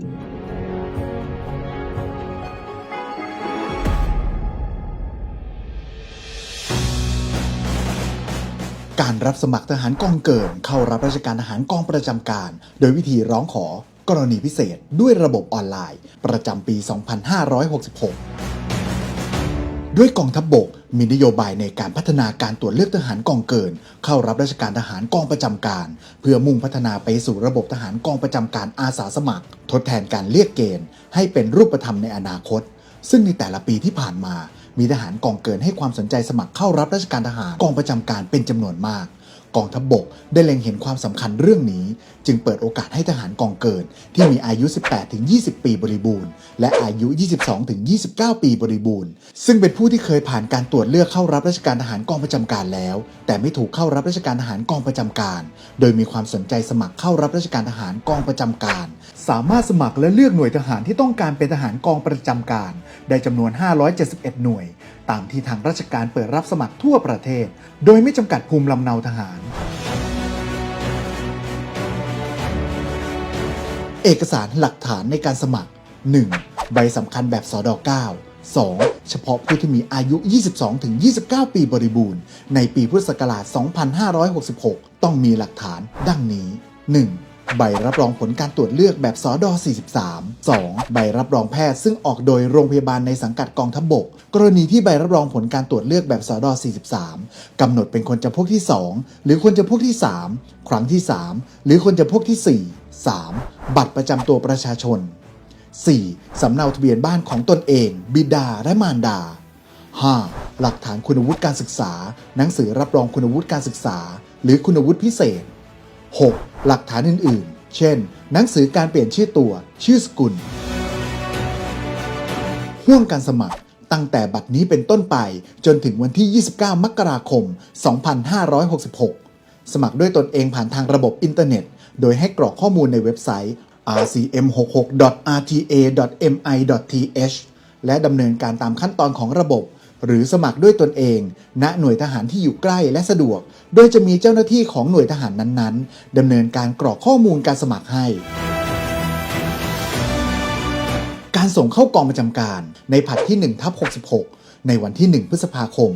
การรับสมัครทหารกองเกินเข้ารับราชการทหารกองประจำการ โดยวิธีร้องขอกรณีพิเศษด้วยระบบออนไลน์ ประจำปี 2566 ด้วยกองทัพบบกมีนโยบายในการพัฒนาการตรวจเลือกทหารกองเกิน เข้ารับราชการทหารกองประจำการ เพื่อมุ่งพัฒนาไปสู่ระบบทหารกองประจำการอาสาสมัคร ทดแทนการเรียกเกณฑ์ ให้เป็นรูปธรรมในอนาคต ซึ่งในแต่ละปีที่ผ่านมา มีทหารกองเกินให้ความสนใจสมัครเข้ารับราชการทหารกองประจำการเป็นจำนวนมาก กองทัพบบกได้เล็งเห็นความสำคัญเรื่องนี้ จึงเปิดโอกาสให้ทหารกองเกิน ที่มีอายุ 18-20 ปีบริบูรณ์ และอายุ 22-29 ปีบริบูรณ์ ซึ่งเป็นผู้ที่เคยผ่านการตรวจเลือกเข้ารับราชการทหารกองประจำการแล้ว แต่ไม่ถูกเข้ารับราชการทหารกองประจำการ โดยมีความสนใจสมัครเข้ารับราชการทหารกองประจำการ สามารถสมัครและเลือกหน่วยทหารที่ต้องการเป็นทหารกองประจำการ ได้จำนวน 571 หน่วย ตามที่ทางราชการเปิดรับสมัครทั่วประเทศ โดยไม่จำกัดภูมิลำเนาทหาร เอกสารหลักฐานในการสมัคร 1. ใบสำคัญแบบสอด9 2. เฉพาะผู้ที่มีอายุ 22-29 ปีบริบูรณ์ ในปีพุทธศักราช 2566 ต้องมีหลักฐานดังนี้ 1. ใบรับรองผลการตรวจเลือกแบบสอด43 2. ใบรับรองแพทย์ซึ่งออกโดยโรงพยาบาลในสังกัดกองทัพบบก กรณีที่ใบรับรองผลการตรวจเลือกแบบสอด43 กำหนดเป็นคนจำพวกที่ 2 หรือคนจำพวกที่ 3 ครั้งที่ 3 หรือคนจำพวกที่ 4 3. บัตรประจำตัวประชาชน 4. สำเนาทะเบียนบ้านของตนเอง บิดาและมารดา 5. หลักฐานคุณวุฒิการศึกษา หนังสือรับรองคุณวุฒิการศึกษา หรือคุณวุฒิพิเศษ 6. หลักฐานอื่นๆ เช่น หนังสือการเปลี่ยนชื่อตัว ชื่อสกุล ห่วงการสมัครตั้งแต่บัดนี้เป็นต้นไปจนถึงวันที่ 29 มกราคม 2566 สมัครด้วยตนเองผ่านทางระบบอินเทอร์เน็ต โดยให้กรอกข้อมูลในเว็บไซต์ rcm66.rta.mi.th และดำเนินการตามขั้นตอนของระบบ หรือสมัครด้วยตนเอง ณหน่วยทหารที่อยู่ใกล้และสะดวก โดยจะมีเจ้าหน้าที่ของหน่วยทหารนั้นๆดำเนินการกรอกข้อมูลการสมัครให้การส่งเข้ากองประจำการในผัดที่1ทับ66 ในวันที่ 1 พฤษภาคม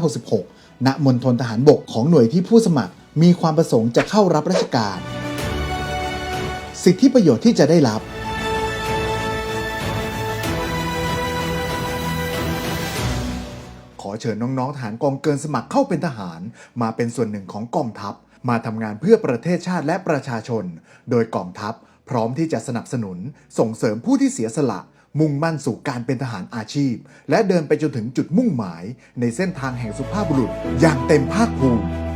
2566 ณ มณฑลทหารบกของหน่วยที่ผู้สมัครมีความประสงค์จะเข้ารับราชการ สิทธิประโยชน์ที่จะได้รับ อเชิญน้องๆทหารกองเกินสมัครเข้าเป็นทหาร มาเป็นส่วนหนึ่งของกองทัพ มาทำงานเพื่อประเทศชาติและประชาชน โดยกองทัพ พร้อมที่จะสนับสนุน ส่งเสริมผู้ที่เสียสละ มุ่งมั่นสู่การเป็นทหารอาชีพ และเดินไปจนถึงจุดมุ่งหมาย ในเส้นทางแห่งสุภาพบุรุษอย่างเต็มภาคภูมิ